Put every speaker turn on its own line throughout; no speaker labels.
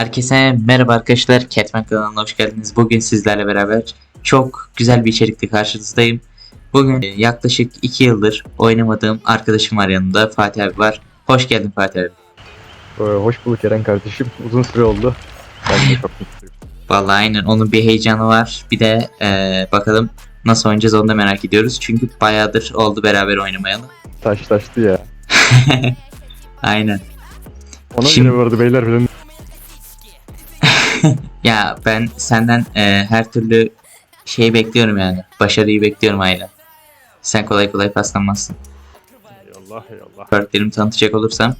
Herkese merhaba arkadaşlar. Catman kanalına hoş geldiniz. Bugün sizlerle beraber çok güzel bir içerikle karşınızdayım. Bugün e, yaklaşık 2 yıldır oynamadığım arkadaşım var yanımda. Fatih abi var. Hoş geldin Fatih abi.
Ee, hoş bulduk Eren kardeşim. Uzun süre oldu. Ben de çok mutluyum.
Vallahi aynen onun bir heyecanı var. Bir de e, bakalım nasıl oynayacağız onu da merak ediyoruz. Çünkü bayağıdır oldu beraber oynamayalı.
Taş taştı ya.
aynen.
Ona
Şimdi-
göre vardı beyler falan.
Ya ben senden e, her türlü şeyi bekliyorum yani. Başarıyı bekliyorum aynen. Sen kolay kolay paslanmazsın.
Eyvallah eyvallah.
Perklerimi tanıtacak olursam.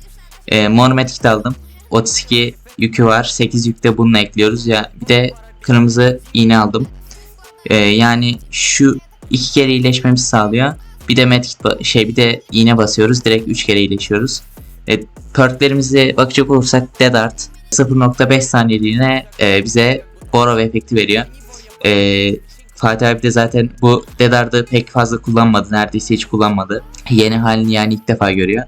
E, Monomet kit aldım. 32 yükü var. 8 yükte bununla ekliyoruz. Ya bir de kırmızı iğne aldım. E, yani şu iki kere iyileşmemizi sağlıyor. Bir de medkit şey bir de iğne basıyoruz. Direkt 3 kere iyileşiyoruz. E, perklerimize bakacak olursak Dead Art 0.5 saniyeliğine e, bize Borrow efekti veriyor. E, Fatih abi de zaten bu Dead Art'ı pek fazla kullanmadı. Neredeyse hiç kullanmadı. Yeni halini yani ilk defa görüyor.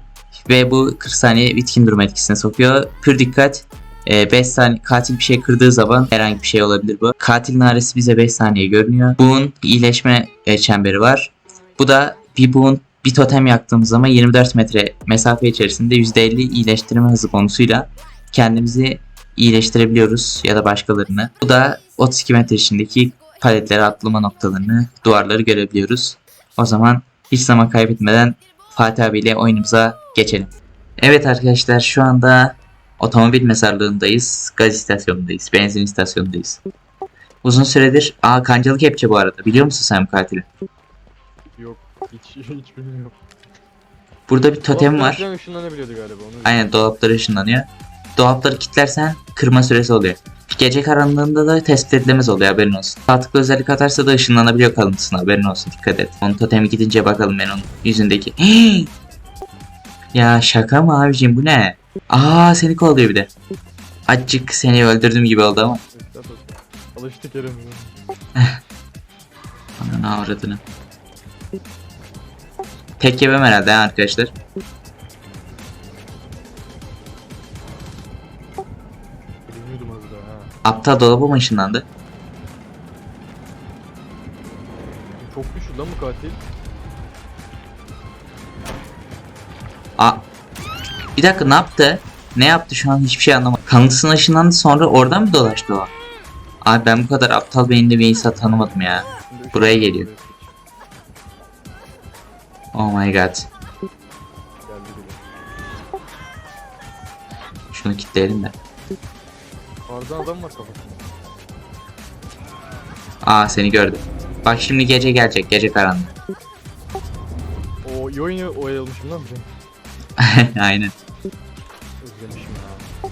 Ve bu 40 saniye bitkin durum etkisine sokuyor. Pür dikkat. 5 saniye katil bir şey kırdığı zaman herhangi bir şey olabilir bu. Katil naresi bize 5 saniye görünüyor. Bunun iyileşme e, çemberi var. Bu da bir bunun bir totem yaktığımız zaman 24 metre mesafe içerisinde %50 iyileştirme hızı bonusuyla kendimizi iyileştirebiliyoruz ya da başkalarını. Bu da 32 metre içindeki paletlere atlama noktalarını, duvarları görebiliyoruz. O zaman hiç zaman kaybetmeden Fatih abiyle oyunumuza geçelim. Evet arkadaşlar şu anda otomobil mezarlığındayız. Gaz istasyonundayız. Benzin istasyonundayız. Uzun süredir... Aa kancalı kepçe bu arada. Biliyor musun sen bu katili?
Yok hiç hiç bilmiyorum.
Burada bir totem var.
Falan ışınlanabiliyordu galiba onu.
Aynen dolapları ışınlanıyor. Dolapları kilitlersen kırma süresi oluyor. Gece karanlığında da tespit edilemez oluyor haberin olsun. Sağlıklı özellik atarsa da ışınlanabiliyor kalıntısına haberin olsun dikkat et. Onun totemi gidince bakalım ben onun yüzündeki. ya şaka mı abicim bu ne? Aa seni kovalıyor bir de. Acık seni öldürdüm gibi oldu ama.
Alıştık Eren.
Ananı avradını. Tek yemem herhalde ha arkadaşlar. Aptal dolaba mı ışınlandı?
Çok güçlü lan bu katil.
Aa. Bir dakika ne yaptı? Ne yaptı şu an hiçbir şey anlamadım. Kanıtısına ışınlandı sonra oradan mı dolaştı o? Abi ben bu kadar aptal beyinli bir insan tanımadım ya. Buraya geliyor. Oh my god. Şunu kilitleyelim de.
Arda adam var kafasında.
Aa seni gördüm. Bak şimdi gece gelecek. Gece karanlığı.
O iyi oyunu oyalamışım lan ben.
Aynen.
Özlemişim ya.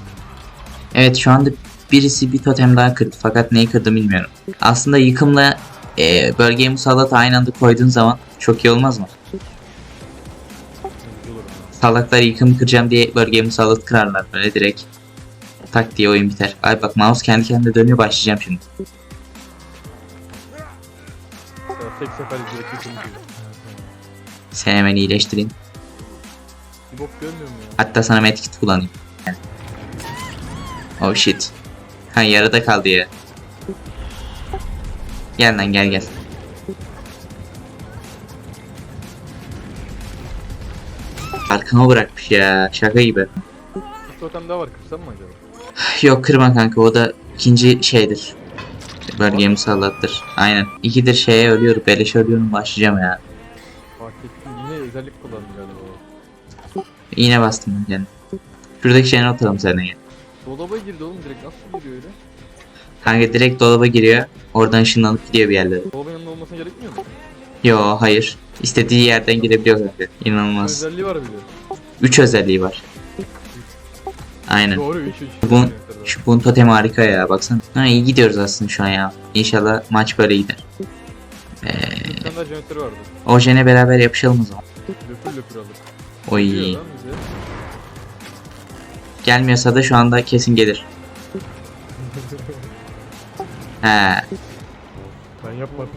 Evet şu anda birisi bir totem daha kırdı. Fakat neyi kırdı bilmiyorum. Aslında yıkımla e, bölgeye musallat aynı anda koyduğun zaman çok iyi olmaz mı? Salaklar yıkım kıracağım diye bölgeye musallat kırarlar böyle direkt. Tak diye oyun biter. Ay bak mouse kendi kendine dönüyor başlayacağım şimdi.
Ya tek sefer.
Seni hemen iyileştireyim.
Bir bok görmüyorum ya.
Hatta sana medkit kullanayım. Oh shit. Ha yarıda kaldı ya. Gel lan gel gel. Arkama bırakmış ya. Şaka gibi.
Bir totem daha var kırsam mı acaba?
Yok kırma kanka o da ikinci şeydir. Bölgeye musallattır. Aynen. İkidir şeye ölüyorum. Beleş ölüyorum başlayacağım ya.
Fark ettim yine özellik kullandım galiba. o.
İğne bastım ben kendime. Şuradaki şeyden atalım sana ya.
Dolaba girdi oğlum direkt nasıl giriyor öyle?
Kanka direkt dolaba giriyor. Oradan ışınlanıp gidiyor bir yerlere.
Dolabın yanında olmasına gerekmiyor mu?
Yo hayır. İstediği yerden girebiliyor kanka. İnanılmaz.
Özelliği var de.
3 özelliği var. Aynen.
Doğru 3 3.
Bu- Şu bunun totemi harika ya baksana. Ha iyi gidiyoruz aslında şu an ya. İnşallah maç böyle gider. Ee,
vardı.
Ojen'e beraber yapışalım o zaman.
Löpür löpür alır.
Oy.
Diyor lan bize.
Gelmiyorsa da şu anda kesin gelir. He.
Ben yapmadım.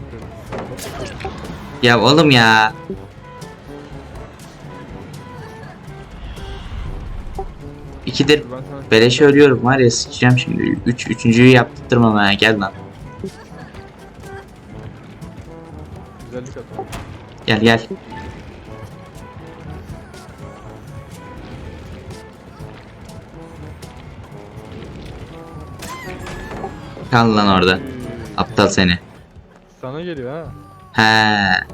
Ya oğlum ya. İkidir beleşe ölüyorum var ya sıçacağım şimdi. Üç, üçüncüyü yaptırtmam ha gel lan.
güzellik.
Gel gel. Kal lan orada. Aptal seni.
Sana geliyor ha.
He.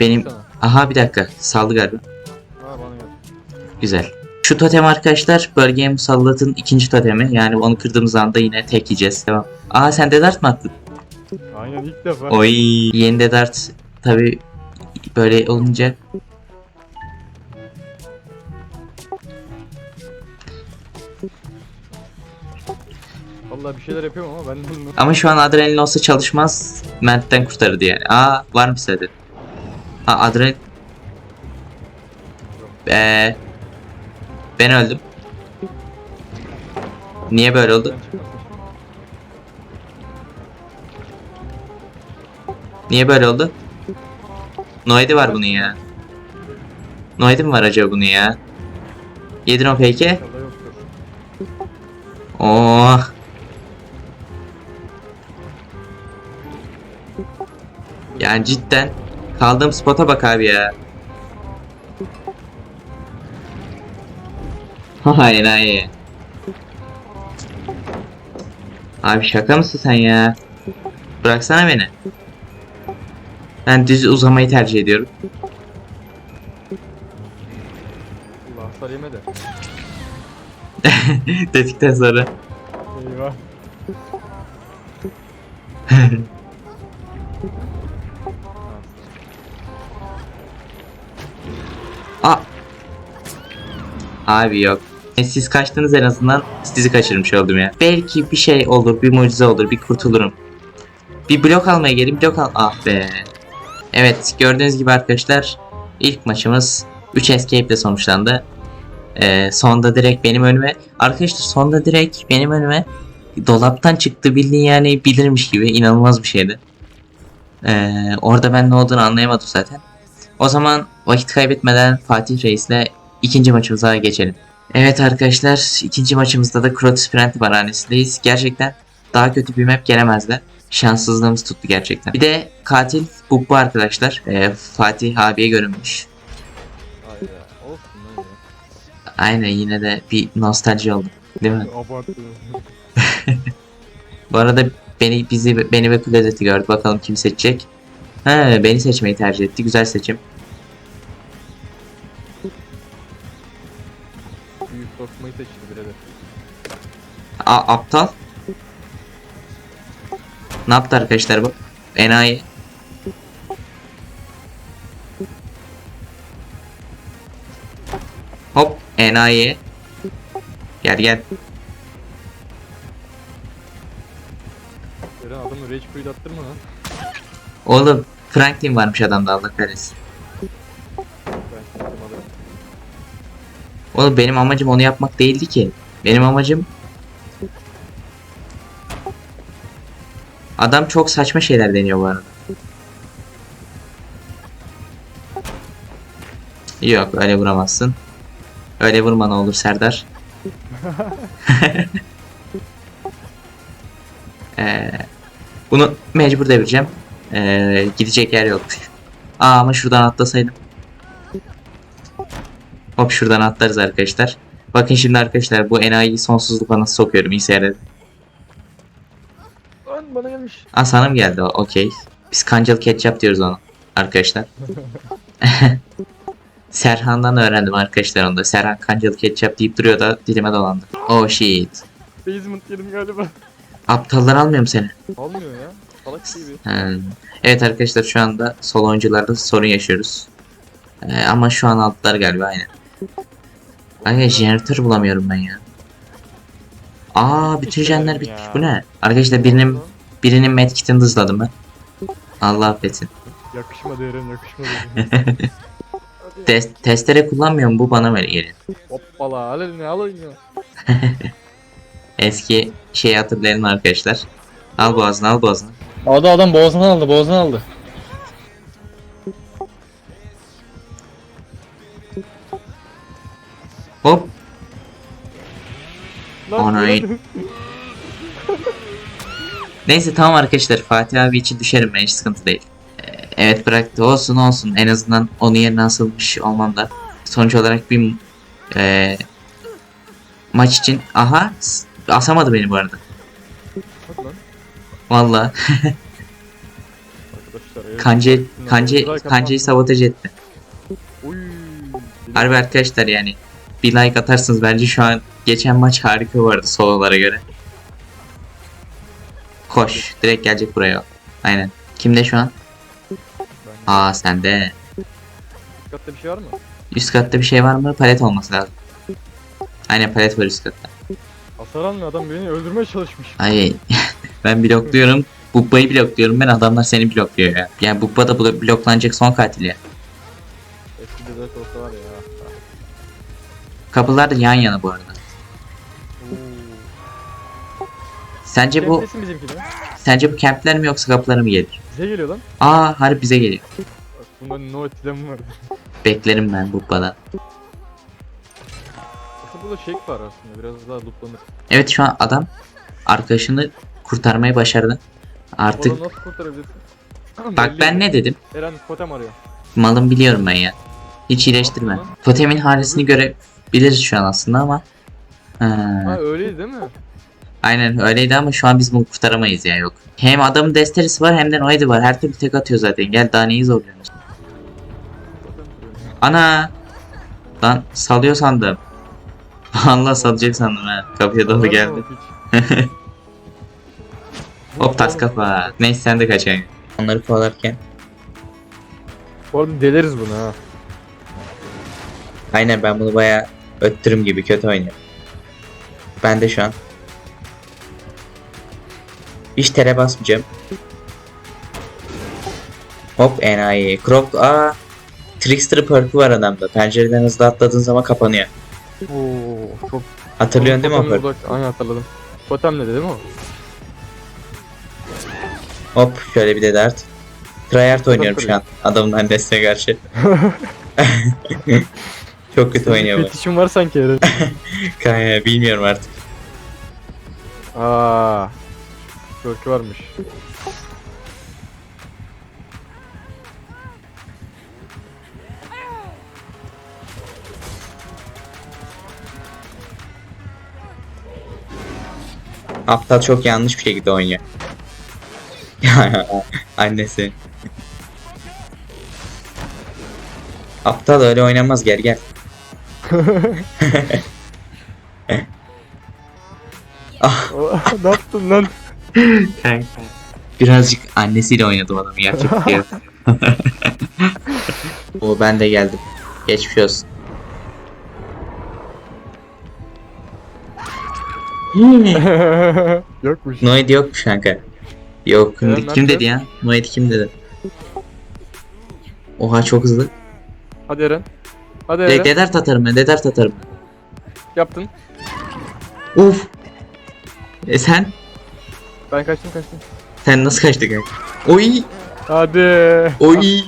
Benim-
Sana.
Aha bir dakika. Saldı galiba.
Ha bana gel.
Güzel. Şu totem arkadaşlar bölgeye musallatın ikinci totemi. Yani onu kırdığımız anda yine tek yiyeceğiz. Tamam. Aa sen de dart mı attın?
Aynen ilk defa.
Oy. Yeni de dart tabi böyle olunca
Vallahi bir şeyler yapıyorum ama ben bilmiyorum.
ama şu an adrenalin olsa çalışmaz. Mert'ten kurtarırdı yani. Aa var mı sende? Aa adrenalin Eee ben öldüm. Niye böyle oldu? Niye böyle oldu? Noedi var bunun ya. Noedi mi var acaba bunun ya? Yedin o peki?
İnşallah yoktur.
Oh. Yani cidden kaldığım spota bak abi ya. Hayır hayır. Abi şaka mısın sen ya? Bıraksana beni. Ben düz uzamayı tercih ediyorum.
Allah yeme de.
Dedikten sonra.
Eyvah.
Aa. Abi yok. E, Siz kaçtınız en azından sizi kaçırmış oldum ya. Belki bir şey olur, bir mucize olur, bir kurtulurum. Bir blok almaya gelin, blok al. Ah be. Evet, gördüğünüz gibi arkadaşlar ilk maçımız 3 escape ile sonuçlandı. Ee, sonda direkt benim önüme arkadaşlar sonda direkt benim önüme dolaptan çıktı bildiğin yani bilirmiş gibi inanılmaz bir şeydi. Ee, orada ben ne olduğunu anlayamadım zaten. O zaman vakit kaybetmeden Fatih Reis'le ikinci maçımıza geçelim. Evet arkadaşlar ikinci maçımızda da Krotos Prenti Baranesi'ndeyiz. Gerçekten daha kötü bir map gelemezdi. Şanssızlığımız tuttu gerçekten. Bir de katil bu bu arkadaşlar. Ee, Fatih abiye görünmüş. Aynen yine de bir nostalji oldu. Değil mi? Bu arada beni bizi beni ve Klozet'i gördü. Bakalım kim seçecek. He, beni seçmeyi tercih etti. Güzel seçim. A aptal. Ne yaptı arkadaşlar bu? Enayi. Hop enayi. Gel gel.
Eren adamı rage quit attırma lan.
Oğlum Franklin varmış adamda Allah kahretsin.
Ben.
Oğlum benim amacım onu yapmak değildi ki. Benim amacım Adam çok saçma şeyler deniyor bu arada. Yok öyle vuramazsın. Öyle vurma ne olur Serdar. Ee, bunu mecbur devireceğim. Ee, gidecek yer yok. Aa ama şuradan atlasaydım. Hop şuradan atlarız arkadaşlar. Bakın şimdi arkadaşlar bu enayiyi sonsuzluğa nasıl sokuyorum iyi seyredin.
Bana gelmiş.
Aa sana mı geldi o? Okey. Biz kancalı ketçap diyoruz ona arkadaşlar. Serhan'dan öğrendim arkadaşlar onu da. Serhan kancalı ketçap deyip duruyor da dilime dolandı. Oh shit.
Basement yedim galiba.
Aptallar almıyor mu seni?
Almıyor ya. Salak gibi.
Hmm. Evet arkadaşlar şu anda sol oyuncularda sorun yaşıyoruz. Ee, ama şu an aldılar galiba aynen. Ay jeneratör bulamıyorum ben ya. Aa bütün jenler bitmiş bu ne? Arkadaşlar birinin birinin medkitini hızladım ben. Allah affetsin.
Yakışmadı Eren yakışmadı.
Test, testere kullanmıyorum bu bana böyle geliyor.
Hoppala al elini al elini.
Eski şey hatırlayın arkadaşlar. Al boğazını al boğazını.
Aldı adam boğazından aldı boğazından aldı.
Hop.
Lan
Onay. Neyse tamam arkadaşlar Fatih abi için düşerim ben hiç sıkıntı değil. Ee, evet bıraktı olsun olsun en azından onun yerine asılmış olmam da. Sonuç olarak bir e, maç için aha asamadı beni bu arada. Valla kancı kancı
mı?
sabotaj etti. Harbi arkadaşlar yani bir like atarsınız bence şu an geçen maç harika vardı sololara göre. Koş direkt gelecek buraya. Aynen. Kimde şu an? Aa sende.
Dikkatte bir şey var mı?
Üst katta bir şey var mı? Palet olması lazım. Aynen palet var üst katta.
Hasar almıyor adam beni öldürmeye çalışmış.
Ay ben blokluyorum. Bubba'yı blokluyorum ben adamlar seni blokluyor ya. Yani Bubba da blo- bloklanacak son katil ya.
Eski olsa var ya.
Kapılar da yan yana bu arada. Sence bu
Kempesin bizimki de.
sence bu kempler mi yoksa kapılara mı gelir?
Bize geliyor lan.
Aa harbi bize geliyor.
Bak bunda no etkilem var.
Beklerim ben Bubba'dan.
Aslında burada şey var aslında biraz daha lootlanır.
Evet şu an adam arkadaşını kurtarmayı başardı. Artık
Oradan nasıl kurtarabilirsin?
bak ben ne dedim?
Eren totem arıyor.
Malım biliyorum ben ya. Hiç iyileştirme. Totemin haresini görebiliriz şu an aslında ama. Ha,
Ha öyleydi değil mi?
Aynen öyleydi ama şu an biz bunu kurtaramayız ya yok. Hem adamın desterisi var hem de Noedi var. Her türlü tek atıyor zaten. Gel daha neyi zorluyorsun?
Totem kuruyor.
Ana! Lan salıyor sandım. Allah salacak sandım ha. Kapıya doğru geldi. Hop tas kafa. Neyse sen de kaçayım. Onları kovalarken.
Bu arada deleriz bunu ha.
Aynen ben bunu baya öttürüm gibi kötü oynuyorum. Ben de şu an. Hiç tere basmayacağım. Hop enayi. Crop aa. Trickster perk'ü var adamda. Pencereden hızlı atladığın zaman kapanıyor.
Oo çok.
Hatırlıyorsun değil mi o perk'ü?
uzak- Aynen hatırladım. Totem ne değil mi o?
Hop şöyle bir de dart. Tryhard oynuyorum şu an. Adamın annesine karşı. Çok kötü oynuyor bu.
Fetişim var sanki Eren.
Kaya bilmiyorum artık.
Aa. Körkü varmış.
Aptal çok yanlış bir şekilde oynuyor. Annesi. Aptal öyle oynamaz gel gel. ah
ne yaptın lan?
Kanka. Birazcık annesiyle oynadım adamı yok. O ben de geldim. Geçmiş olsun.
Yokmuş.
Noid yokmuş kanka. Yok.
Eren
kim dedi ya? Noid kim dedi? Oha çok hızlı.
Hadi Eren. Hadi
De
Eren.
dedert atarım ben, dedert atarım.
Yaptın.
Uf. E sen?
Ben kaçtım kaçtım.
Sen nasıl kaçtın kanka? Oy.
Hadi.
Oy.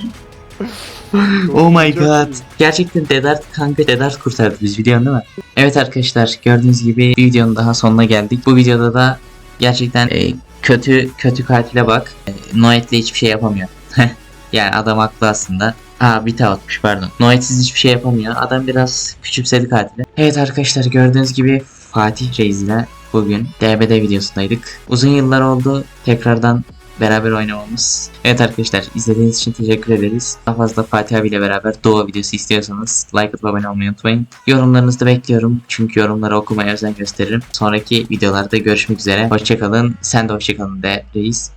oh my god. Gerçekten Dedart kanka Dedart kurtardı biz biliyorsun değil mi? Evet arkadaşlar gördüğünüz gibi bir videonun daha sonuna geldik. Bu videoda da gerçekten e, kötü kötü katile bak. E, Noet'le hiçbir şey yapamıyor. yani adam haklı aslında. Aa bir atmış pardon. Noet'siz hiçbir şey yapamıyor. Adam biraz küçümsedi katili. Evet arkadaşlar gördüğünüz gibi Fatih Reis ile bugün DBD videosundaydık. Uzun yıllar oldu. Tekrardan beraber oynamamız. Evet arkadaşlar izlediğiniz için teşekkür ederiz. Daha fazla Fatih abiyle beraber Doğa videosu istiyorsanız like atıp abone olmayı unutmayın. Yorumlarınızı da bekliyorum. Çünkü yorumları okumaya özen gösteririm. Sonraki videolarda görüşmek üzere. Hoşçakalın. Sen de hoşçakalın de reis.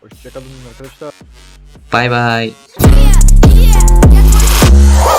Hoşçakalın arkadaşlar.
Bay bay.
Yeah, yeah. Billy